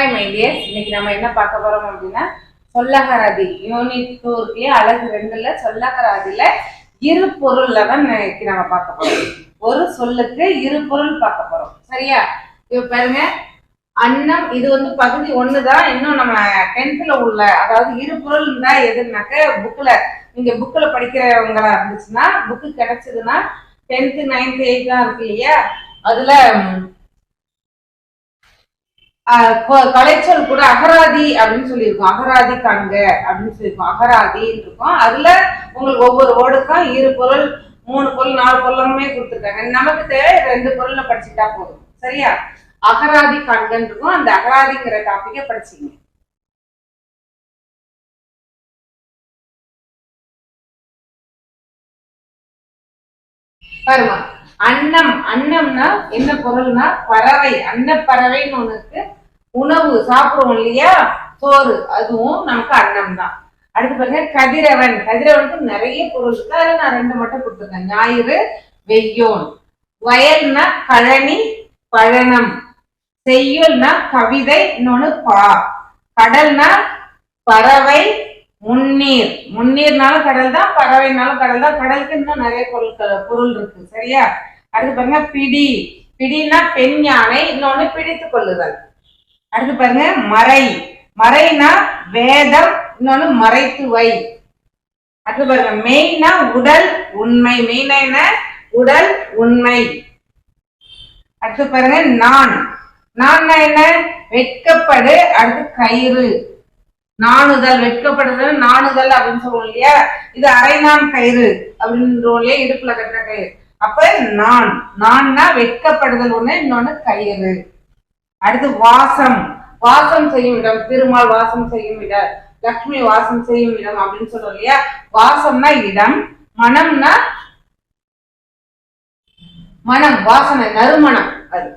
Hi my இன்னைக்கு நம்ம என்ன பார்க்க போறோம் அப்படின்னா சொல்லகராதி. யூனிட் டூ இருக்கு அழகு ரெண்டுல சொல்லகராதியில இரு பொருள்ல தான் இன்னைக்கு நம்ம பார்க்க போறோம். ஒரு சொல்லுக்கு இரு பொருள் பார்க்க போறோம். சரியா? இப்ப பாருங்க. அன்னம் இது வந்து பகுதி ஒண்ணுதான் இன்னும் நம்ம டென்த்ல உள்ள அதாவது இரு பொருள் இருந்தா எதுனாக்க புக்ல நீங்க புக்ல படிக்கிறவங்களா இருந்துச்சுன்னா புக்கு கிடைச்சதுன்னா டென்த்து நைன்த் தான் இருக்கு இல்லையா? அதுல கலைச்சொல் கூட அகராதி அப்படின்னு சொல்லியிருக்கோம். அகராதி காண்க அப்படின்னு சொல்லியிருக்கோம். அகராதின்னு இருக்கும். அதுல உங்களுக்கு ஒவ்வொரு வேர்டுக்கும் இரு பொருள் மூணு பொருள் நாலு பொருளுமே கொடுத்துருக்காங்க. நமக்கு தேவை ரெண்டு பொருள்ல படிச்சுட்டா போதும். சரியா? அகராதி காண்கன்னு இருக்கும். அந்த அகராதிங்கிற டாபிக்கை படிச்சீங்க. பாருங்க அன்னம். அன்னம்னா என்ன பொருள்னா பறவை. அன்னப்பறவைன்னு ஒண்ணு இருக்கு. உணவு சாப்பிடுவோம் இல்லையா? சோறு. அதுவும் நமக்கு அன்னம் தான் அடுத்து பாருங்க கதிரவன். கதிரவனுக்கு நிறைய பொருள் இருக்கு. அதுல நான் ரெண்டு மட்டும் கொடுத்துருக்கேன். ஞாயிறு வெய்யோன். வயல்னா கழனி பழனம். செய்யுள்னா கவிதை இன்னொன்னு பா. கடல்னா பறவை முன்னீர். முன்னீர்னாலும் கடல் தான் பறவைனாலும் கடல் தான் கடலுக்கு இன்னும் நிறைய பொருட்கள் பொருள் இருக்கு. சரியா? அடுத்து பாருங்க பிடி. பிடினா பெண் யானை இன்னொன்னு பிடித்து கொள்ளுதல். அடுத்து பாருங்க மறை. மறைனா வேதம் இன்னொன்னு மறைத்து வை அடுத்து பாருங்க மெய்னா உடல் உண்மை. மெய்னா என்ன? உடல் உண்மை. அடுத்து பாருங்க நான். நான் என்ன? வெட்கப்படு அடுத்து கயிறு. நாணுதல் வெட்கப்படுதல் நாணுதல் அப்படின்னு சொல்லுவோம் இல்லையா? இது அரைநான் கயிறு அப்படின்றோம் இல்லையா இடுப்புல கட்டுற கயிறு. அப்ப நான். நான்னா வெட்கப்படுதல் ஒண்ணு இன்னொன்னு கயிறு. அடுத்து வாசம். வாசம் செய்யும் இடம் திருமால் வாசம் செய்யும் இடம் லக்ஷ்மி வாசம் செய்யும் இடம் அப்படின்னு சொல்றோம் இல்லையா? வாசம்னா இடம் மனம்னா மனம் வாசனை நறுமணம் அது.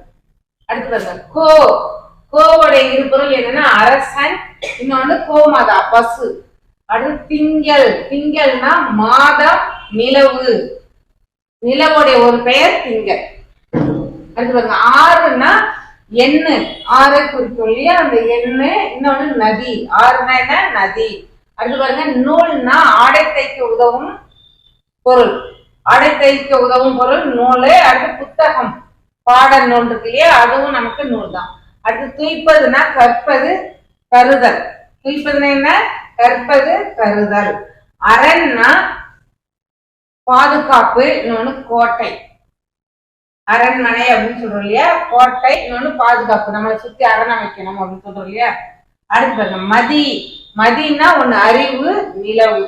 அடுத்து பாருங்க கோ. கோவோட இரு பொருள் என்னன்னா அரசன் இன்னொன்னு கோமாதா பசு. அடுத்து திங்கள். திங்கள்னா மாதம் நிலவு. நிலவுடைய ஒரு பெயர் திங்கள். அடுத்து பாருங்க ஆறுனா எண்ணு. ஆறை குறிக்கும் இல்லையா அந்த எண்ணு இன்னொன்னு நதி. ஆறுனா என்ன? நதி. அடுத்து பாருங்க நூல்னா ஆடை தைக்க உதவும் பொருள். ஆடை தைக்க உதவும் பொருள் நூல். அடுத்து புத்தகம். பாடல் நூல் இருக்கு இல்லையா? அதுவும் நமக்கு நூல் தான். அடுத்து துய்ப்பதுனா கற்பது கருதல். துய்ப்பதுனா என்ன? கற்பது கருதல். அரண்னா பாதுகாப்பு இன்னொன்று கோட்டை. அரண்மனை அப்படின்னு சொல்றோம் இல்லையா? கோட்டை இன்னொன்னு பாதுகாப்பு. நம்மளை சுத்தி அரணை வைக்கணும் அப்படின்னு சொல்றோம் இல்லையா? அடுத்து பாருங்க மதி. மதினா ஒண்ணு அறிவு நிலவு.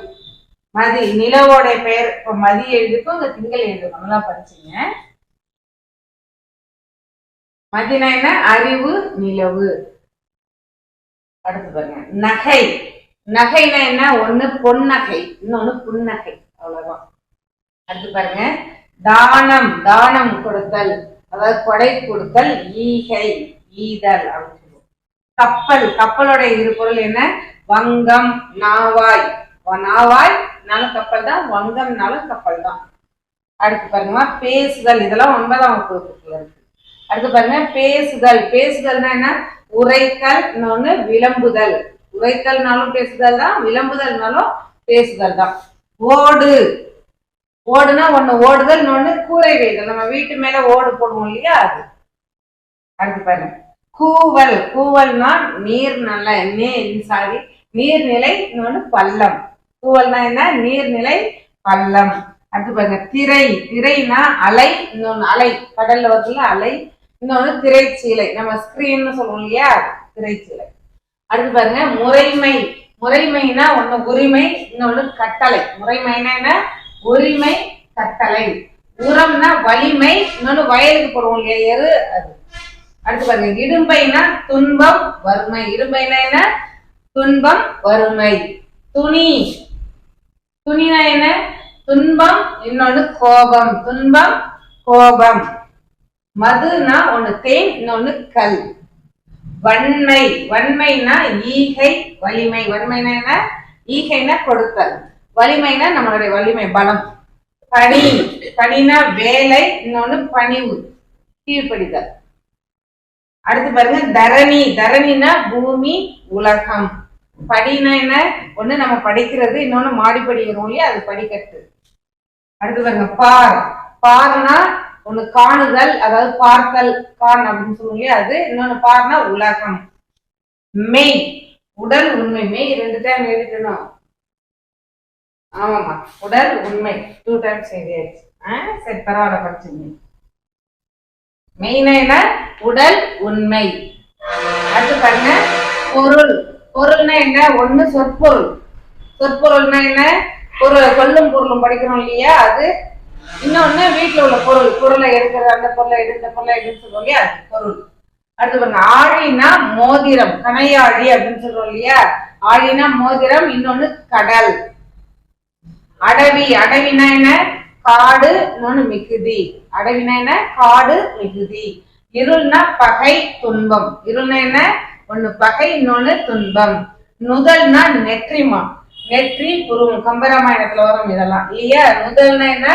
மதி. நிலவோட பெயர். இப்ப மதி எழுதுக்கும் இங்க திங்கள் எழுதிருக்கும். நல்லா படிச்சீங்க. மதினா என்ன? அறிவு நிலவு. அடுத்து பாருங்க நகை. நகைனா என்ன? ஒண்ணு பொன்னகை இன்னொன்னு புன்னகை. அவ்வளவுதான். அடுத்து பாருங்க தானம் தானம் கொடுத்தல். அதாவது கொடை கொடுத்தல் ஈகை ஈதல் அப்படின்னு சொல்லுவோம். கப்பல் கப்பலோட இரு பொருள் என்ன? வங்கம் நாவாய். நாவாய் நாவாய்னாலும் கப்பல் தான். வங்கம்னாலும் கப்பல் தான். அடுத்து பாருங்க பேசுதல். இதெல்லாம் ஒன்பதாம் வகுப்புல இருக்கு. அடுத்து பாருங்க பேசுதல். பேசுதல்னா என்ன? உரைத்தல் இன்னொன்னு விளம்புதல். உரைத்தல்னாலும் பேசுதல் தான் விளம்புதல்னாலும் பேசுதல் தான். ஓடு. ஓடுனா ஒண்ணு ஓடுதல் இன்னொன்னு கூரை வேய்தல் நம்ம வீட்டு மேல ஓடு போடுவோம் இல்லையா அது? அடுத்து பாருங்க. கூவல். கூவல்னா நீர் நல்ல சாரி நீர்நிலை இன்னொன்னு பள்ளம். கூவல்னா என்ன? நீர்நிலை பள்ளம். அடுத்து பாருங்க. திரை. திரைனா அலை இன்னொன்னு அலை. கடல்ல வரல அலை. இன்னொன்னு திரைச்சீலை. நம்ம ஸ்கிரீன்னு சொல்லுவோம் இல்லையா? திரைச்சீலை. அடுத்து பாருங்க. முறைமை. முறைமைனா ஒண்ணு உரிமை இன்னொன்னு கட்டளை. முறைமைனா என்ன? உரிமை கட்டளை உரம்னா வலிமை இன்னொன்னு வயலுக்கு போடுவோம் இல்லையா எரு அது. அடுத்து பாருங்க இடும்பைனா துன்பம் வறுமை. இடும்பைனா என்ன? துன்பம் வறுமை. துணி. துணினா என்ன? துன்பம் இன்னொன்னு கோபம். துன்பம் கோபம். மதுனா ஒண்ணு தேன் இன்னொன்னு கல். வன்மை. வன்மைனா ஈகை வலிமை. வன்மைனா என்ன? ஈகைனா கொடுத்தல். வலிமைனா நம்மளுடைய வலிமை பலம். பணி பணினா வேலை இன்னொன்னு பணிவு. கீழ்ப்படிதல். அடுத்து பாருங்க தரணி. தரணினா பூமி உலகம். படினா என்ன? ஒண்ணு நம்ம படிக்கிறது இன்னொன்னு மாடி படிக்கிறோம் இல்லையா? அது படிக்கட்டு. அடுத்து பாருங்க பார். பார்னா ஒண்ணு காணுதல் அதாவது பார்த்தல். காண் அப்படின்னு சொல்லுவோம் இல்லையா அது? இன்னொன்னு பார்னா உலகம். மெய். உடல் உண்மை. மெய் ரெண்டு டைம் எழுதிக்கணும் ஆமாம்மா. உடல் உண்மை. டூ டைம்ஸ் எழுதியாச்சு ஆ சரி பரவாயில்ல படிச்சுங்க மெயினா என்ன? உடல் உண்மை. அடுத்து பாருங்க. பொருள். பொருள்னா என்ன? ஒண்ணு சொற்பொருள். சொற்பொருள்னா என்ன? பொருள் சொல்லும் பொருளும் படிக்கிறோம் இல்லையா? அது இன்னொன்னு வீட்டுல உள்ள பொருள். பொருளை எடுக்கிற அந்த பொருளை எடு இந்த பொருளை எடுன்னு சொல்லுவோம் இல்லையா? அது பொருள். அடுத்து பாருங்க. ஆழினா மோதிரம். கனையாழி அப்படின்னு சொல்றோம் இல்லையா? ஆழினா மோதிரம் இன்னொன்னு கடல். அடவி அடவினா என்ன? காடு இன்னொன்னு மிகுதி. அடவினா என்ன? காடு மிகுதி. இருள்னா பகை துன்பம். இருள்னா என்ன? ஒண்ணு பகை இன்னொன்னு துன்பம். நுதல்னா நெற்றிமா. நெற்றி புருவம் கம்பராமாயணத்துல வரும் இதெல்லாம். இல்லையா? நுதல்னா என்ன?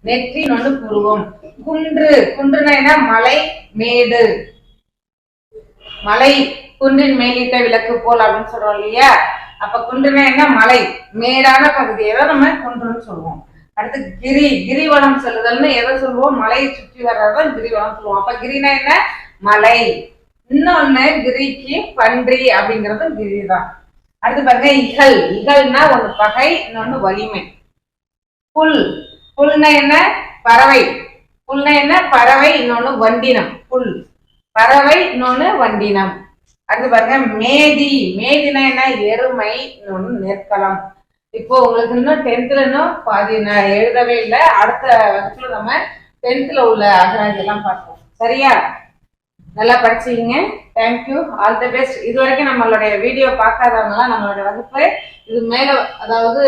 நெற்றி இன்னொன்னு புருவம் குன்று. குன்றுனா என்ன? மலை மேடு. மலை குன்றின் மேலிட்ட விளக்கு போல் அப்படின்னு சொல்றோம் இல்லையா? அப்ப குன்றுனா என்ன மலை. மேடான பகுதியை தான் நம்ம குன்றுன்னு சொல்லுவோம். அடுத்து கிரி கிரிவனம் செல்லுதல்னு எதை சொல்லுவோம்? மலையை சுற்றி வர்றதான் கிரிவனம் சொல்லுவோம். அப்ப கிரினா என்ன? மலை. இன்னொன்னு கிரிக்கு பன்றி அப்படிங்கறதும் கிரி தான் அடுத்து பாருங்க இகல். இகல்னா ஒண்ணு பகை இன்னொன்னு வலிமை. புல். புல்னா என்ன? பறவை. புல்னா என்ன? பறவை இன்னொன்னு வண்டினம். புல். பறவை இன்னொன்னு வண்டினம். அடுத்து பாருங்க மேதி. மேதினா என்ன? எருமை நெற்களம். இப்போ உங்களுக்கு இன்னும் டென்த்ல இன்னும் பாதி நான் எழுதவே இல்லை. அடுத்த வகுப்புல நம்ம டென்த்ல உள்ள அகராதி எல்லாம் பார்ப்போம். சரியா? நல்லா படிச்சீங்க தேங்க்யூ ஆல் தி பெஸ்ட் இது வரைக்கும் நம்மளுடைய வீடியோ பார்க்காதவங்கலாம் நம்மளுடைய வகுப்பு இது மேல அதாவது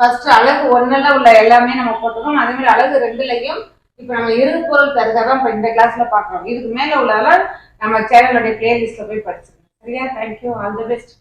ஃபர்ஸ்ட் அழகு ஒன்னுல உள்ள எல்லாமே நம்ம போட்டுக்கோம் அதே மாதிரி அழகு ரெண்டுலையும் இப்போ நம்ம இரு பொருள் தருகதான் இப்போ இந்த கிளாஸ்ல பார்க்குறோம். இதுக்கு மேல உள்ளதெல்லாம் நம்ம சேனலோட பிளேலிஸ்ட்ல போய் படிச்சுக்கோங்க சரியா? Thank you all the best